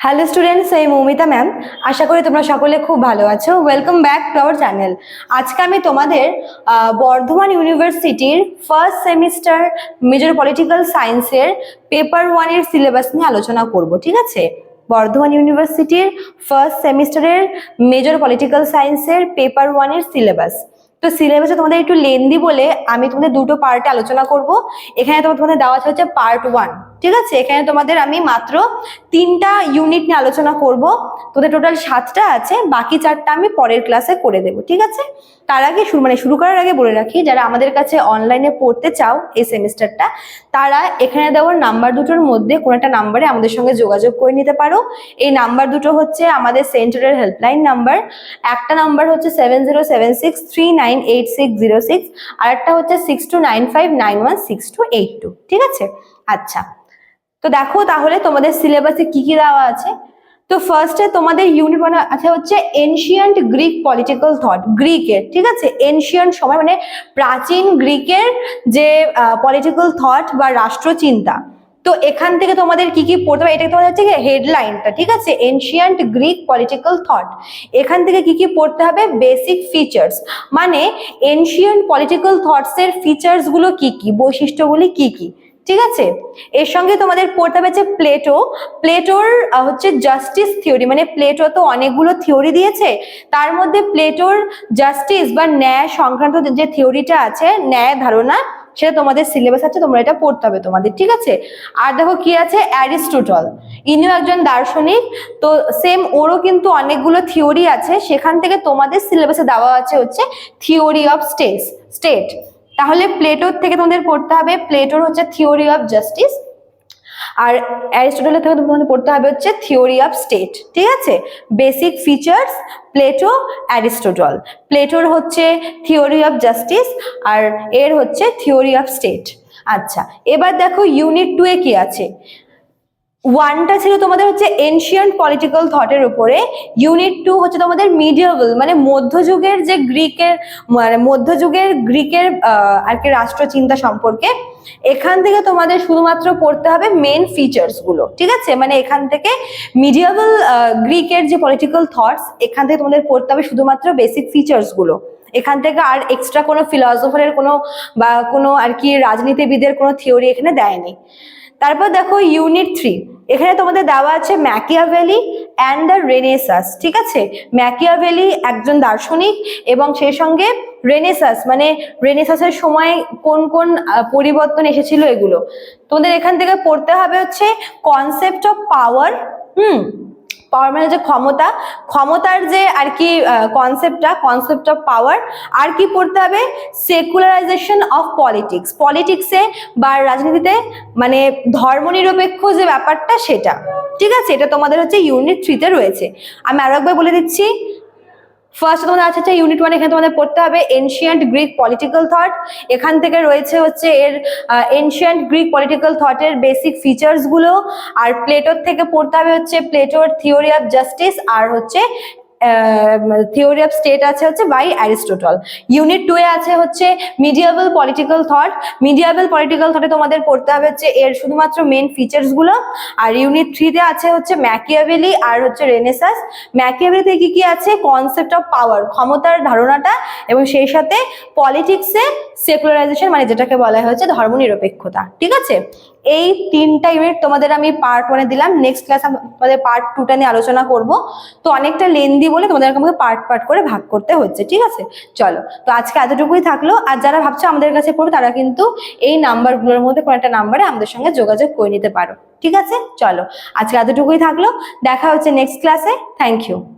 Hello students আমি Moumita ma'am আশা করি তোমরা সকলে খুব ভালো আছো। Welcome back to our channel আজকে আমি তোমাদের বর্ধমান ইউনিভার্সিটির ফার্স্ট সেমিস্টার মেজর পলিটিক্যাল সায়েন্সের পেপার ওয়ানের সিলেবাস নিয়ে আলোচনা করব, ঠিক আছে? বর্ধমান ইউনিভার্সিটির ফার্স্ট সেমিস্টারের মেজর পলিটিক্যাল সায়েন্সের পেপার ওয়ানের সিলেবাস তো সিলেবাসে তোমাদের একটু লেন্দি বলে আমি তোমাদের দুটো পার্টে আলোচনা করব। এখানে তোমার তোমাদের দেওয়া হচ্ছে পার্ট ওয়ান ঠিক আছে? এখানে তোমাদের আমি মাত্র তিনটা ইউনিট নিয়ে আলোচনা করব। তোদের টোটাল সাতটা আছে, বাকি চারটা আমি পরের ক্লাসে করে দেবো, ঠিক আছে? তার আগে শুরু মানে শুরু করার আগে বলে রাখি, যারা আমাদের কাছে অনলাইনে পড়তে চাও এই সেমিস্টারটা তারা এখানে দেওয়ার নাম্বার দুটোর মধ্যে কোনো একটা নাম্বারে আমাদের সঙ্গে যোগাযোগ করে নিতে পারো। এই নাম্বার দুটো হচ্ছে আমাদের সেন্টারের হেল্পলাইন নাম্বার একটা নাম্বার হচ্ছে seven zero seven six three nine eight six zero six আর একটা হচ্ছে six two nine five nine one six two eight two ঠিক আছে? আচ্ছা তো দেখো তাহলে তোমাদের সিলেবাসে কি কি দেওয়া আছে? তো ফার্স্টে তোমাদের ইউনিট মানে আছে হচ্ছে এনশিয়ান্ট গ্রিক পলিটিক্যাল থট গ্রিকের ঠিক আছে? এনশিয়ান্ট সময় মানে প্রাচীন গ্রিকের যে পলিটিক্যাল থট বা রাষ্ট্রচিন্তা তো এখান থেকে তোমাদের কি কি পড়তে হবে? এটা তোমাদের হচ্ছে হেডলাইনটা ঠিক আছে? এনশিয়ান্ট গ্রিক পলিটিক্যাল থট এখান থেকে কি কি পড়তে হবে? বেসিক ফিচার্স মানে এনশিয়ান্ট পলিটিক্যাল থটসের ফিচার্সগুলো কি কি? বৈশিষ্ট্যগুলি কি কি? ঠিক আছে? এর সঙ্গে তোমাদের পড়তে হবে যে প্লেটো প্লেটোর হচ্ছে জাস্টিস থিওরি মানে প্লেটো তো অনেকগুলো থিওরি দিয়েছে। তার মধ্যে প্লেটোর জাস্টিস বা ন্যায় সংক্রান্ত যে- থিওরিটা আছে, ন্যায় ধারণা, সেটা তোমাদের সিলেবাস আছে, তোমরা এটা পড়তে হবে তোমাদের, ঠিক আছে? আর দেখো কি আছে? অ্যারিস্টোটল ইনিও একজন দার্শনিক, তো সেম ওরও কিন্তু অনেকগুলো থিওরি আছে। সেখান থেকে তোমাদের সিলেবাসে দেওয়া আছে হচ্ছে থিওরি অফ স্টেটস স্টেট তাহলে প্লেটোর থেকে তোমাদের পড়তে হবে, প্লেটোর হচ্ছে থিওরি অফ জাস্টিস আর অ্যারিস্টোটলের থেকে তোমাদের পড়তে হবে হচ্ছে থিওরি অফ স্টেট ঠিক আছে? বেসিক ফিচার্স প্লেটো অ্যারিস্টোটল প্লেটোর হচ্ছে থিওরি অফ জাস্টিস আর এর হচ্ছে থিওরি অফ স্টেট আচ্ছা এবার দেখো ইউনিট টু এ কি আছে? ওয়ানটা ছিল তোমাদের হচ্ছে এনশিয়ান্ট পলিটিক্যাল থটের উপরে ইউনিট টু হচ্ছে তোমাদের মিডিয়াবল মানে মধ্যযুগের যে গ্রিকের মানে মধ্যযুগের গ্রিকের আর কি রাষ্ট্রচিন্তা সম্পর্কে, এখান থেকে তোমাদের শুধুমাত্র পড়তে হবে মেন ফিচার্সগুলো, ঠিক আছে? মানে এখান থেকে মিডিয়াবল গ্রিকের যে পলিটিক্যাল থটস এখান থেকে তোমাদের পড়তে হবে শুধুমাত্র বেসিক ফিচার্সগুলো। এখান থেকে আর এক্সট্রা কোনো ফিলসফারের কোনো বা কোনো আর কি রাজনীতিবিদের কোনো থিওরি এখানে দেয়নি। তারপর দেখো ইউনিট থ্রি এখানে তোমাদের দেওয়া আছে ম্যাকিয়াভেলি অ্যান্ড দ্য রেনেসাস ঠিক আছে? ম্যাকিয়াভেলি একজন দার্শনিক এবং সেই সঙ্গে রেনেসাস মানে রেনেসাসের সময় কোন কোন পরিবর্তন এসেছিল এগুলো। তোমাদের এখান থেকে পড়তে হবে হচ্ছে কনসেপ্ট অফ পাওয়ার হুম? পাওয়ার মানে যে ক্ষমতা, ক্ষমতার যে আর কি কনসেপ্টটা কনসেপ্ট অফ পাওয়ার আর কি পড়তে হবে? সেকুলারাইজেশন অফ পলিটিক্স পলিটিক্সে বা রাজনীতিতে মানে ধর্মনিরপেক্ষ যে ব্যাপারটা সেটা। ঠিক আছে? এটা তোমাদের হচ্ছে ইউনিট থ্রিতে রয়েছে। আমি আরও একবার বলে দিচ্ছি ফার্স্ট তোমাদের আছে হচ্ছে ইউনিট ওয়ান এখানে তোমাদের পড়তে হবে এনশিয়েন্ট গ্রিক পলিটিক্যাল থট এখান থেকে রয়েছে হচ্ছে এর এনশিয়েন্ট গ্রিক পলিটিক্যাল থটের বেসিক ফিচার্সগুলো আর প্লেটোর থেকে পড়তে হবে হচ্ছে প্লেটোর থিওরি অফ জাস্টিস আর হচ্ছে থিওরি অফ স্টেট আছে হচ্ছে by Aristotle unit two A আছে হচ্ছে medieval political thought medieval political থটে তোমাদের পড়তে হবে হচ্ছে এর শুধুমাত্র মেন ফিচার্সগুলো। আর ইউনিট থ্রিতে আছে হচ্ছে ম্যাকিয়াভেলি আর হচ্ছে রেনেসাস ম্যাকিয়াভেলিতে কি কি আছে? কনসেপ্ট অফ পাওয়ার ক্ষমতার ধারণাটা এবং সেই সাথে পলিটিক্সে সেকুলারাইজেশন মানে যেটাকে বলা হচ্ছে ধর্মনিরপেক্ষতা ঠিক আছে? এই তিনটা ইউনিট তোমাদের আমি পার্ট ওয়ানে দিলাম নেক্সট ক্লাস তোমাদের পার্ট টুটা নিয়ে আলোচনা করব। তো অনেকটা লেন্দি বলে তোমাদের আমাকে পার্ট পার্ট করে ভাগ করতে হচ্ছে, ঠিক আছে? চলো, তো আজকে এতটুকুই থাকল। আর যারা ভাবছ আমাদের কাছে পড়বে, তারা কিন্তু এই নাম্বারগুলোর মধ্যে কোনো একটা নাম্বারে আমাদের সঙ্গে যোগাযোগ করে নিতে পারো, ঠিক আছে? চলো, আজকে এতটুকুই থাকল। দেখা হচ্ছে নেক্সট ক্লাসে থ্যাংক ইউ